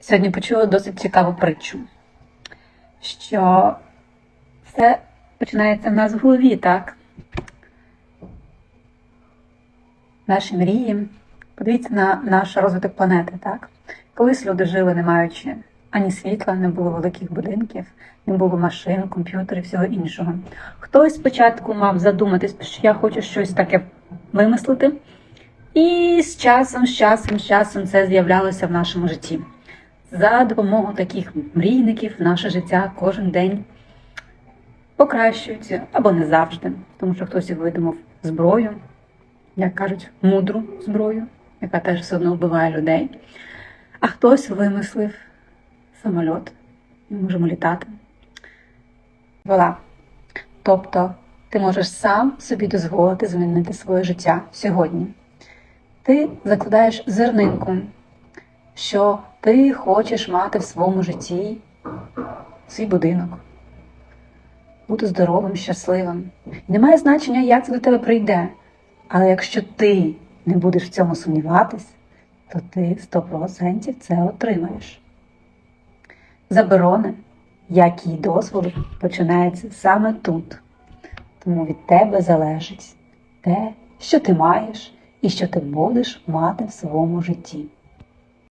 сьогодні почула досить цікаву притчу, що все починається в нас в голові, так? Наші мрії. Подивіться на наш розвиток планети, так? Колись люди жили, не маючи ані світла, не було великих будинків, не було машин, комп'ютерів, всього іншого. Хтось спочатку мав задуматись, що я хочу щось таке вимислити, і з часом, з часом, з часом це з'являлося в нашому житті. За допомогою таких мрійників наше життя кожен день покращується або не завжди, тому що хтось видумав зброю, як кажуть, мудру зброю, яка теж все одно вбиває людей. А хтось вимислив самольот, ми можемо літати. Вела. Тобто ти можеш сам собі дозволити змінити своє життя сьогодні. Ти закладаєш зернинку, що ти хочеш мати в своєму житті свій будинок, бути здоровим, щасливим. Немає значення, як це до тебе прийде. Але якщо ти не будеш в цьому сумніватись, то ти 100% це отримаєш. Заборони, як і дозволи, починаються саме тут. Тому від тебе залежить те, що ти маєш і що ти будеш мати в своєму житті.